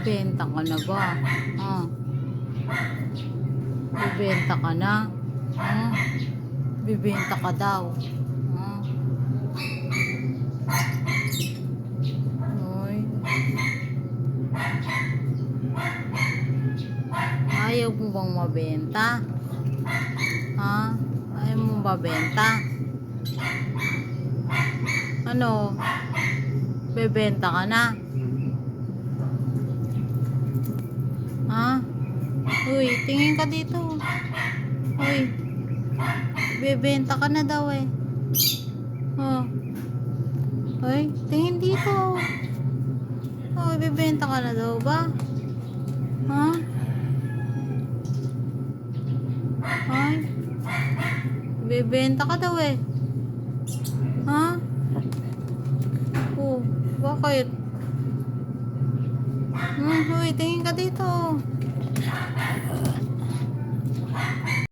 Bebenta ka na ba? Ah. Bebenta ka na? Ah. Bibenta ka daw. Ah. Oy. Ayaw mo bang mabenta? Mabenta? Ano? Bebenta ka na? Ha? Uy, tingin ka dito. Uy. Bebenta ka na daw eh. Oh. Uy, tingin dito. Uy, bebenta ka na daw ba? Nagbebenta ka daw eh. Ha? Oh, bakit? Hmm, hoy, tingin ka dito.